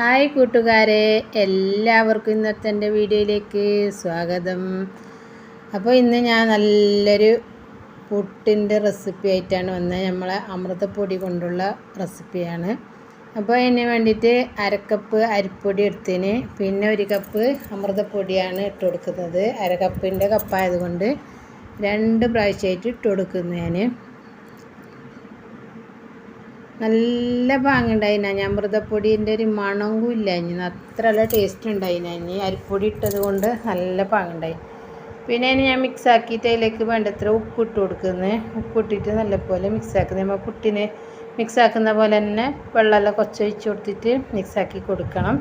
Hi കൂട്ടുകാരെ എല്ലാവർക്കും ഇന്നത്തെ എന്റെ വീഡിയോയിലേക്ക് സ്വാഗതം. അപ്പോൾ ഇന്ന് ഞാൻ നല്ലൊരു പുട്ടിന്റെ റെസിപ്പി ആയിട്ടാണ് വന്നത്. നമ്മളെ അമൃതപ്പൊടി കൊണ്ടുള്ള റെസിപ്പിയാണ്. അപ്പോൾ അതിന് വേണ്ടിയിട്ട് അരക്കപ്പ് അരിപ്പൊടി എടുത്തതിന് പിന്നെ ഒരു കപ്പ് അമൃതപ്പൊടിയാണ് ഇട്ട് കൊടുക്കുന്നത്. അരക്കപ്പിന്റെ കപ്പായതുകൊണ്ട് രണ്ട് പ്രാവശ്യമായിട്ട് ഇട്ട് കൊടുക്കുന്നു ഞാൻ നല്ല പാങ്ങുണ്ടായിന ഞാൻ മൃതപ്പൊടിന്റെ ഒരു മണവും ഇല്ല. ഇനി അത്ര നല്ല ടേസ്റ്റ് ഉണ്ടായിന. ഇനി അരിപ്പൊടി ഇട്ടത് കൊണ്ട് നല്ല പാങ്ങുണ്ടായി പിന്നെ ഇനി ഞാൻ മിക്സാക്കിയിട്ട് അതിലേക്ക് വേണ്ടത്ര ഉപ്പ് ഇട്ട് കൊടുക്കുന്നത് ഉപ്പ് ഇട്ടിട്ട് നല്ലപോലെ മിക്സാക്കുന്നത് നമ്മൾ പുട്ടിന് മിക്സാക്കുന്ന പോലെ തന്നെ വെള്ളമെല്ലാം കൊച്ചൊഴിച്ച് കൊടുത്തിട്ട് മിക്സാക്കി കൊടുക്കണം.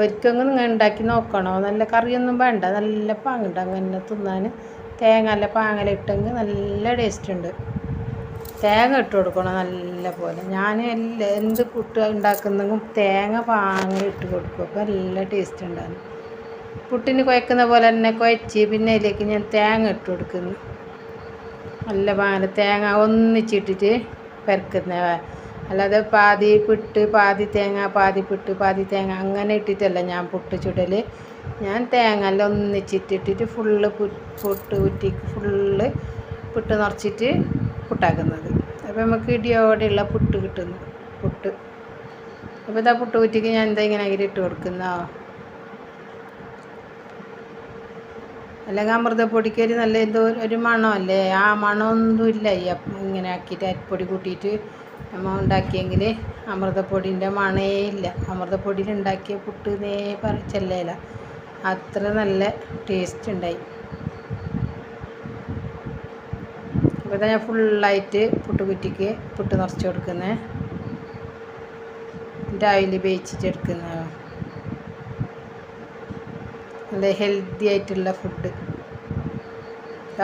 ഒരിക്കലും നിങ്ങൾ ഉണ്ടാക്കി നോക്കണോ? നല്ല കറിയൊന്നും വേണ്ട. നല്ല പാങ്ങുണ്ട് അങ്ങനെ തിന്നാൻ തേങ്ങ നല്ല പാങ്ങലിട്ടെങ്കിൽ നല്ല ടേസ്റ്റ് ഉണ്ട്. തേങ്ങ ഇട്ട് കൊടുക്കണം നല്ല പോലെ. ഞാൻ എല്ലാ എന്ത് പുട്ട് ഉണ്ടാക്കുന്നെങ്കിലും തേങ്ങ പാങ്ങ ഇട്ട് കൊടുക്കും. അപ്പോൾ നല്ല ടേസ്റ്റ് ഉണ്ടാകും. പുട്ടിന് കുഴക്കുന്ന പോലെ തന്നെ കുഴച്ച് പിന്നെ അതിലേക്ക് ഞാൻ തേങ്ങ ഇട്ട് കൊടുക്കുന്നു. നല്ല പാങ്ങ തേങ്ങ ഒന്നിച്ചിട്ടിട്ട് പെരക്കുന്ന അല്ലാതെ പാതി പിട്ട് പാതി തേങ്ങ പാതി പിട്ട് പാതി തേങ്ങ അങ്ങനെ ഇട്ടിട്ടല്ല ഞാൻ പുട്ട് ചുടൽ ഞാൻ തേങ്ങ എല്ലാം ഒന്നിച്ചിട്ടിട്ടിട്ട് ഫുള്ള് പുട്ട് കുറ്റി ഫുള്ള് പുട്ട് നിറച്ചിട്ട് പുട്ടാക്കുന്നത്. അപ്പോൾ നമുക്ക് ഇടിയോടെയുള്ള പുട്ട് കിട്ടുന്നു. പുട്ട്. അപ്പോൾ ഇതാ പുട്ട് കുറ്റിക്ക് ഞാൻ എന്താ ഇങ്ങനെ അരി ഇട്ട് കൊടുക്കുന്നോ അല്ലെങ്കിൽ അമൃതപ്പൊടിക്ക് ഒരു നല്ല എന്തോ ഒരു മണമല്ലേ ആ മണമൊന്നും ഇല്ല. ഈ ഇങ്ങനെ ആക്കിയിട്ട് അരിപ്പൊടി കൂട്ടിയിട്ട് നമ്മൾ ഉണ്ടാക്കിയെങ്കിൽ അമൃതപ്പൊടിന്റെ മണേ ഇല്ല. അമൃതപ്പൊടിയിൽ ഉണ്ടാക്കിയ പുട്ട് നേ പറ ചെല്ലേല അത്ര നല്ല ടേസ്റ്റ് ഉണ്ടായി. അപ്പോൾ ഞാൻ ഫുള്ളായിട്ട് പുട്ട് കുറ്റിക്ക് പുട്ട് നിറച്ച് കൊടുക്കുന്നത് രാവിലെ വേവിച്ചിട്ട് എടുക്കുന്നത് നല്ല ഹെൽത്തി ആയിട്ടുള്ള ഫുഡ്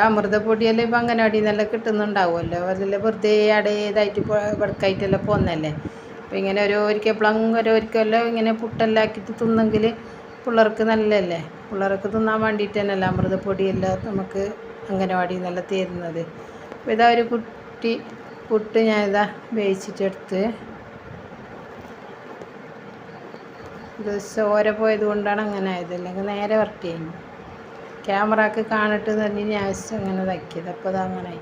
അമൃതപ്പൊടിയെല്ലാം ഇപ്പം അംഗനവാടി നിന്നെല്ലാം കിട്ടുന്നുണ്ടാവുമല്ലോ. അതെല്ലാം വെറുതെ അടേതായിട്ട് വെടക്കായിട്ടെല്ലാം പോന്നല്ലേ അപ്പം ഇങ്ങനെ ഒരു ഒരിക്കപ്പോഴും ഓരോരിക്കെല്ലാം ഇങ്ങനെ പുട്ടെല്ലാം ആക്കിയിട്ട് തിന്നെങ്കിൽ പിള്ളേർക്ക് നല്ലതല്ലേ? പിള്ളേർക്ക് തിന്നാൻ വേണ്ടിയിട്ട് തന്നെയല്ലേ അമൃതപ്പൊടിയെല്ലാം നമുക്ക് അംഗനവാടിയിൽ നിന്നെല്ലാം തരുന്നത്. അപ്പോൾ ഇതാ ഒരു കുട്ടി പുട്ട് ഞാൻ ഇതാ വേവിച്ചിട്ടെടുത്ത്. ഇത് ചോര പോയത് കൊണ്ടാണ് അങ്ങനെ ആയത്. അല്ലെങ്കിൽ നേരെ വർക്ക് ചെയ്യുന്നു ക്യാമറക്ക് കാണിട്ട് തന്നെ ഞാൻ അങ്ങനെ ഇതാക്കിയത്. അപ്പോൾ അത് അങ്ങനെ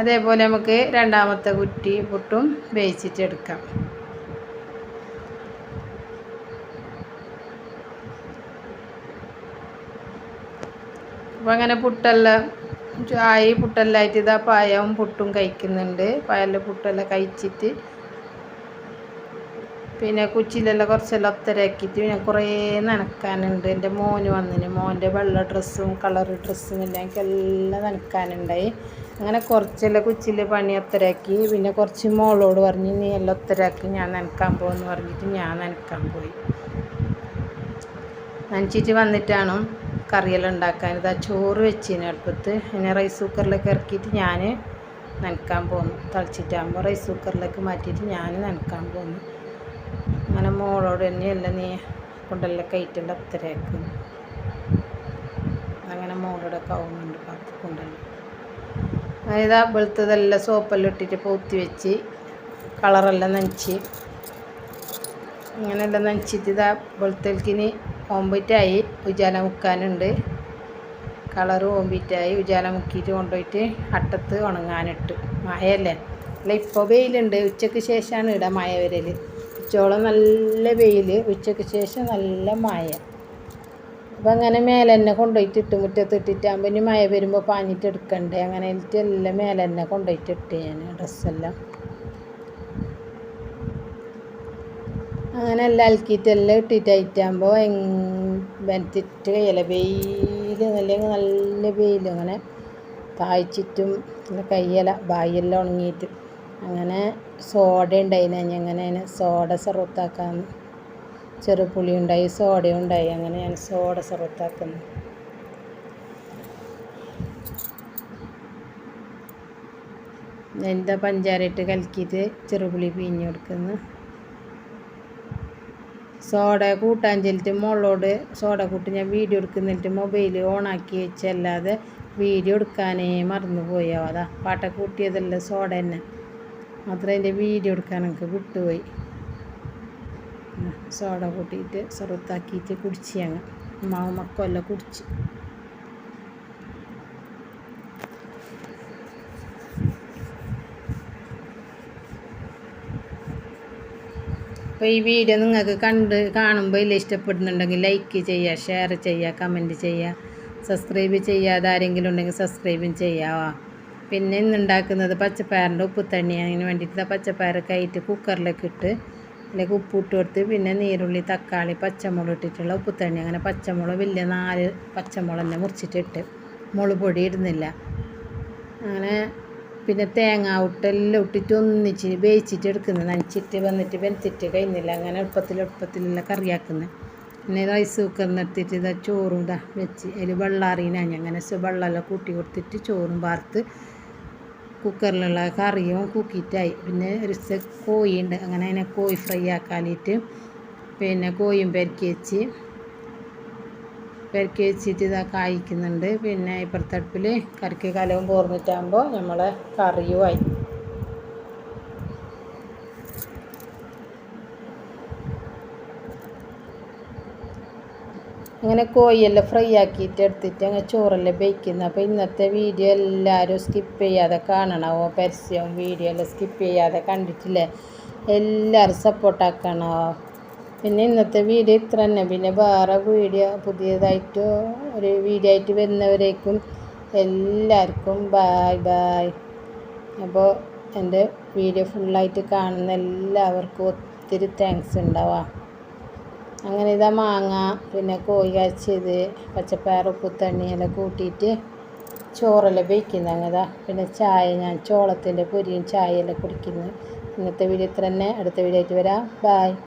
അതേപോലെ നമുക്ക് രണ്ടാമത്തെ കുറ്റി പുട്ടും വേവിച്ചിട്ടെടുക്കാം. അപ്പം അങ്ങനെ പുട്ടെല്ലാം ആയി പുട്ടെല്ലാം ആയിട്ട് ഇതാ പായവും പുട്ടും കഴിക്കുന്നുണ്ട്. പായലിൽ പുട്ടെല്ലാം കഴിച്ചിട്ട് പിന്നെ കുച്ചിലെല്ലാം കുറച്ചെല്ലാം ഒത്തരാക്കിയിട്ട് പിന്നെ കുറേ നനക്കാനുണ്ട്. എന്റെ മോന് വന്നിന്. മോന്റെ വെള്ള ഡ്രസ്സും കളർ ഡ്രസ്സും എല്ലാം എനിക്കെല്ലാം നനക്കാനുണ്ടായി. അങ്ങനെ കുറച്ചെല്ലാം കുച്ചിൽ പണി ഒത്തരാക്കി പിന്നെ കുറച്ച് മോളോട് പറഞ്ഞ് നീ എല്ലാം ഒത്തരാക്കി ഞാൻ നനക്കാൻ പോകുമെന്ന് പറഞ്ഞിട്ട് ഞാൻ നനക്കാൻ പോയി. നനച്ചിട്ട് വന്നിട്ടാണ് കറിയെല്ലാം ഉണ്ടാക്കാൻ. ഇതാ ചോറ് വെച്ചിന് അടുപ്പത്ത്. പിന്നെ റൈസ് കുക്കറിലേക്ക് ഇറക്കിയിട്ട് ഞാൻ നനക്കാൻ പോന്നു. തളിച്ചിട്ടാകുമ്പോൾ റൈസ് കുക്കറിലേക്ക് മാറ്റിയിട്ട് ഞാൻ നനക്കാൻ പോന്നു. അങ്ങനെ മോളോട് തന്നെയല്ല നീ കൊണ്ടെല്ലാം കയറ്റേണ്ട അത്രയാക്കുന്നു അങ്ങനെ മോളോടെ ആവുന്നുണ്ട് പാത്ര കൊണ്ടെല്ലാം ഇതാ വെളുത്തതെല്ലാം സോപ്പെല്ലാം ഇട്ടിട്ട് പൂത്തി വെച്ച് കളറെല്ലാം നനച്ച്. ഇങ്ങനെയെല്ലാം നനച്ചിട്ട് ഇതാ വെളുത്തൽക്കിന് ഓമ്പിറ്റായി ഉജാല മുക്കാനുണ്ട്. കളറ് ഓമ്പിറ്റായി ഉജാല മുക്കിയിട്ട് കൊണ്ടുപോയിട്ട് അട്ടത്ത് ഉണങ്ങാനിട്ട്. മഴയല്ലേ? അല്ല ഇപ്പോൾ വെയിലുണ്ട്. ഉച്ചയ്ക്ക് ശേഷമാണ് ഇവിടെ മഴ വരൽ ഉച്ചോളം നല്ല വെയിൽ ഉച്ചയ്ക്ക് ശേഷം നല്ല മഴ. അപ്പം അങ്ങനെ മേലെ തന്നെ കൊണ്ടുപോയിട്ട് ഇട്ട് മുറ്റത്ത് ഇട്ടിട്ടാകുമ്പോൾ ഇനി മഴ വരുമ്പോൾ പാഞ്ഞിട്ട് എടുക്കണ്ടേ? അങ്ങനെ എല്ലാം മേലെ തന്നെ കൊണ്ടുപോയിട്ട് ഇട്ട് ഞാൻ ഡ്രസ്സെല്ലാം. അങ്ങനെ എല്ലാം അലക്കിയിട്ടെല്ലാം ഇട്ടിട്ട് അയറ്റാകുമ്പോൾ വെനത്തിട്ട് കഴിയല വെയിൽ അല്ലെങ്കിൽ നല്ല വെയിൽ അങ്ങനെ താഴ്ച്ചിട്ടും കയ്യല ബായെല്ലാം ഉണങ്ങിയിട്ട്. അങ്ങനെ സോഡ ഉണ്ടായിന് അങ്ങനെ അതിന് സോഡ സെറുത്താക്കാൻ ചെറുപുളി ഉണ്ടായി സോഡയും ഉണ്ടായി. അങ്ങനെ ഞാൻ സോഡ സെറുത്താക്കുന്നു. എന്താ പഞ്ചാര ഇട്ട് കലക്കിയിട്ട് ചെറുപുളി പിഴിഞ്ഞ് കൊടുക്കുന്നു. സോഡ കൂട്ടാൻ ചെല്ലിട്ട് മോളോട് സോഡ കൂട്ടി ഞാൻ വീഡിയോ എടുക്കുന്നിട്ട് മൊബൈൽ ഓണാക്കി വെച്ചല്ലാതെ വീഡിയോ എടുക്കാനേ മറന്നു പോയോ അതാ പാട്ട കൂട്ടിയതല്ല സോഡ തന്നെ. മാത്രമേ അതിന്റെ വീഡിയോ എടുക്കാൻ എനിക്ക് വിട്ടുപോയി. സോഡ കൂട്ടിയിട്ട് ചെറുത്താക്കിയിട്ട് കുടിച്ച് ഞങ്ങൾ. മാവ് മക്കളെല്ലാം കുടിച്ച്. അപ്പോൾ ഈ വീഡിയോ നിങ്ങൾക്ക് കണ്ട് കാണുമ്പോൾ ഇല്ല ഇഷ്ടപ്പെടുന്നുണ്ടെങ്കിൽ ലൈക്ക് ചെയ്യുക ഷെയർ ചെയ്യുക കമന്റ് ചെയ്യുക സബ്സ്ക്രൈബ് ചെയ്യാതെ ആരെങ്കിലും ഉണ്ടെങ്കിൽ സബ്സ്ക്രൈബും ചെയ്യാവാ പിന്നെ ഇന്നുണ്ടാക്കുന്നത് പച്ചപ്പയറിന്റെ ഉപ്പുത്തണ്ണി അതിന് വേണ്ടിയിട്ട് പച്ചപ്പയർ കയറ്റി കുക്കറിലേക്ക് ഇട്ട് അതിലേക്ക് ഉപ്പ് ഇട്ട് കൊടുത്ത് പിന്നെ നീരുള്ളി തക്കാളി പച്ചമുളക് ഇട്ടിട്ടുള്ള ഉപ്പുത്തണ്ണി അങ്ങനെ പച്ചമുളക് വലിയ നാല് പച്ചമുളക് തന്നെ മുറിച്ചിട്ടിട്ട് മുളക് പൊടി ഇടുന്നില്ല. അങ്ങനെ പിന്നെ തേങ്ങ ഇട്ടെല്ലാം ഇട്ടിട്ട് ഒന്നിച്ച് വേവിച്ചിട്ട് എടുക്കുന്നത്. നനച്ചിട്ട് വന്നിട്ട് വെന്തിട്ട് കഴിഞ്ഞില്ല. അങ്ങനെ എളുപ്പത്തിൽ എളുപ്പത്തിലുള്ള കറിയാക്കുന്നത് പിന്നെ റൈസ് കുക്കറിന് എടുത്തിട്ട് ഇതാ ചോറും ഇതാ വെച്ച്. അതിൽ വെള്ളം അറിയണ അങ്ങനെ വെള്ളമെല്ലാം കൂട്ടി കൊടുത്തിട്ട് ചോറും വാർത്ത് കുക്കറിലുള്ള കറിയും കുക്കിയിട്ടായി. പിന്നെ ഒരു കോഴി കോഴിയുണ്ട്. അങ്ങനെ അതിനെ കോഴി ഫ്രൈ ആക്കാനായിട്ട് പിന്നെ കോഴിയും പെരക്കി വെച്ച് പെരക്കി വെച്ചിട്ട് ഇതാ കായ്ക്കുന്നുണ്ട്. പിന്നെ ഇപ്പുറത്തടുപ്പിൽ കറിക്ക് കലവും പോർന്നിട്ടാകുമ്പോൾ നമ്മളെ കറിയുമായി. അങ്ങനെ കോഴിയെല്ലാം ഫ്രൈ ആക്കിയിട്ട് എടുത്തിട്ട് അങ്ങനെ ചോറെല്ലാം ബേക്കുന്നത് അപ്പോൾ ഇന്നത്തെ വീഡിയോ എല്ലാവരും സ്കിപ്പ് ചെയ്യാതെ കാണണമോ പരസ്യവും വീഡിയോ എല്ലാം സ്കിപ്പ് ചെയ്യാതെ കണ്ടിട്ടില്ലേ? എല്ലാവരും സപ്പോർട്ടാക്കണോ പിന്നെ ഇന്നത്തെ വീഡിയോ ഇത്ര തന്നെ. പിന്നെ വേറെ വീഡിയോ പുതിയതായിട്ട് ഒരു വീഡിയോ ആയിട്ട് വരുന്നവരേക്കും എല്ലാവർക്കും ബായ് ബായ് അപ്പോൾ എന്റെ വീഡിയോ ഫുള്ളായിട്ട് കാണുന്ന എല്ലാവർക്കും ഒത്തിരി താങ്ക്സ് ഉണ്ടാവാം അങ്ങനെ ഇതാ മാങ്ങ പിന്നെ കോഴി കാച്ചത് പച്ചപ്പയർ ഉപ്പുത്തണ്ണി എല്ലാം കൂട്ടിയിട്ട് ചോറെല്ലാം വയ്ക്കുന്നത് അങ്ങനെ പിന്നെ ചായ ഞാൻ ചോളത്തിന്റെ പൊരിയും ചായയെല്ലാം കുടിക്കുന്നു. ഇന്നത്തെ വീഡിയോ ഇത്ര തന്നെ. അടുത്ത വീഡിയോ ആയിട്ട് വരാം. ബായ്